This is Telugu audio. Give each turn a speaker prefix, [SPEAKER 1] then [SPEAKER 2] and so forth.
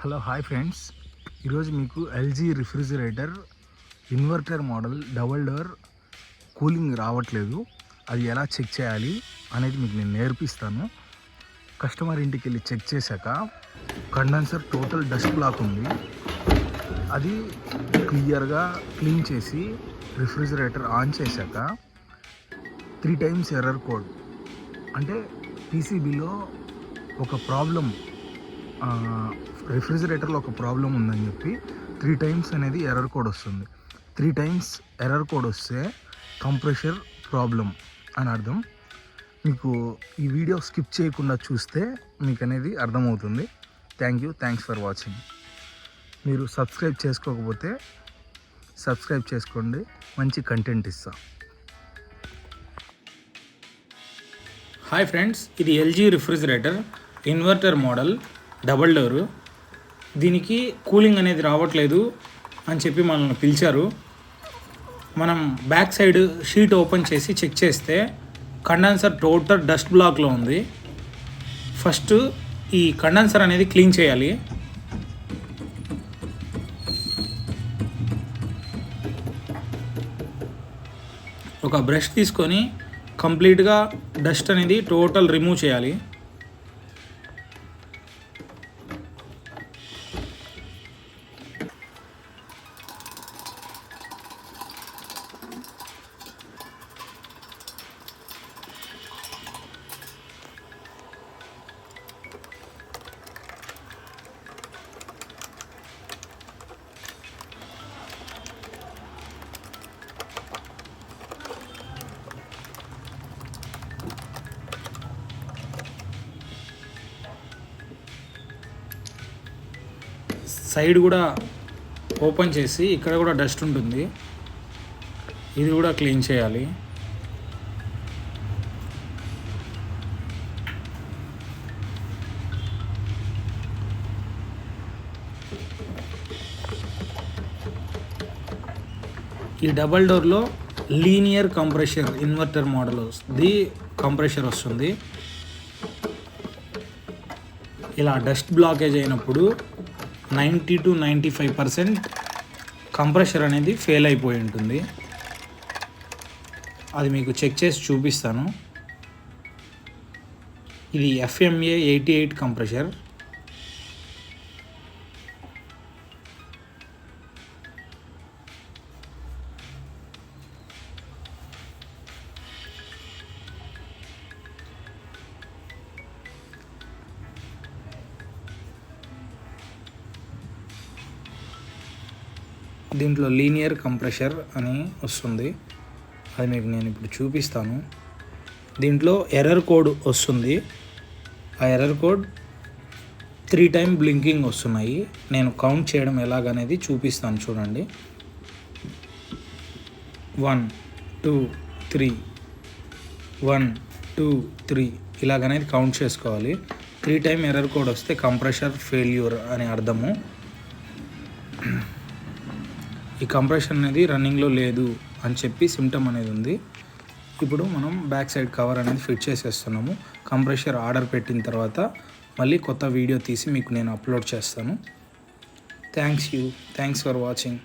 [SPEAKER 1] Hello hi friends. ఈరోజు మీకు LG refrigerator inverter model double door cooling రావట్లేదు. అది ఎలా చెక్ చేయాలి అనేది మీకు నేను నేర్పిస్తాను. కస్టమర్ ఇంటికి వెళ్ళి చెక్ చేశాక కండెన్సర్ టోటల్ డస్ట్ బ్లాక్ ఉంది. అది క్లియర్గా క్లీన్ చేసి రిఫ్రిజిరేటర్ ఆన్ చేశాక త్రీ టైమ్స్ ఎర్రర్ కోడ్. అంటే పీసీబీలో ఒక ప్రాబ్లం రిఫ్రిజిరేటర్లో ఒక ప్రాబ్లం ఉందని చెప్పి త్రీ టైమ్స్ అనేది ఎర్రర్ కోడ్ వస్తుంది. త్రీ టైమ్స్ ఎర్రర్ కోడ్ వస్తే కంప్రెషర్ ప్రాబ్లం అని అర్థం. మీకు ఈ వీడియో స్కిప్ చేయకుండా చూస్తే మీకు అనేది అర్థమవుతుంది. Thank you thanks for watching. మీరు సబ్స్క్రైబ్ చేసుకోకపోతే సబ్స్క్రైబ్ చేసుకోండి. మంచి కంటెంట్ ఇస్తా.
[SPEAKER 2] హాయ్ ఫ్రెండ్స్ ఇది LG refrigerator inverter model double door. దీనికి కూలింగ్ అనేది రావట్లేదు అని చెప్పి మనల్ని పిలిచారు. మనం బ్యాక్ సైడ్ షీట్ ఓపెన్ చేసి చెక్ చేస్తే కండెన్సర్ టోటల్ డస్ట్ బ్లాక్లో ఉంది. ఫస్ట్ ఈ కండెన్సర్ అనేది క్లీన్ చేయాలి. ఒక బ్రష్ తీసుకొని కంప్లీట్గా డస్ట్ అనేది టోటల్ రిమూవ్ చేయాలి. సైడ్ కూడా ఓపెన్ చేసి ఇక్కడ కూడా డస్ట్ ఉంటుంది. ఇది కూడా క్లీన్ చేయాలి. ఈ డబల్ డోర్లో లీనియర్ కంప్రెషర్ ఇన్వర్టర్ మోడల్ వస్తుంది కంప్రెషర్ వస్తుంది. ఇలా డస్ట్ బ్లాకేజ్ అయినప్పుడు ninety to ninety five percent compressor అనేది ఫెయిల్ అయిపోయి ఉంటుంది. అది మీకు చెక్ చేసి చూపిస్తాను. ఇది ఎఫ్ఎంఏ ఎయిటీ ఎయిట్ కంప్రెషర్. దీంట్లో లీనియర్ కంప్రెషర్ అని వస్తుంది. అది మీకు నేను ఇప్పుడు చూపిస్తాను. దీంట్లో ఎర్రర్ కోడ్ వస్తుంది. ఆ error code three time blinking వస్తున్నాయి. నేను కౌంట్ చేయడం ఎలాగనేది చూపిస్తాను చూడండి. One two three. One two three. ఇలాగనేది count చేసుకోవాలి. త్రీ టైం ఎర్రర్ కోడ్ వస్తే కంప్రెషర్ ఫెయిల్యూర్ అని అర్థము. ఈ కంప్రెషన్ అనేది రన్నింగ్లో లేదు అని చెప్పి సిమ్టమ్ అనేది ఉంది. ఇప్పుడు మనం బ్యాక్ సైడ్ కవర్ అనేది ఫిట్ చేసేస్తున్నాము. కంప్రెషర్ ఆర్డర్ పెట్టిన తర్వాత మళ్ళీ కొత్త వీడియో తీసి మీకు నేను అప్లోడ్ చేస్తాను. Thanks you. Thanks for watching.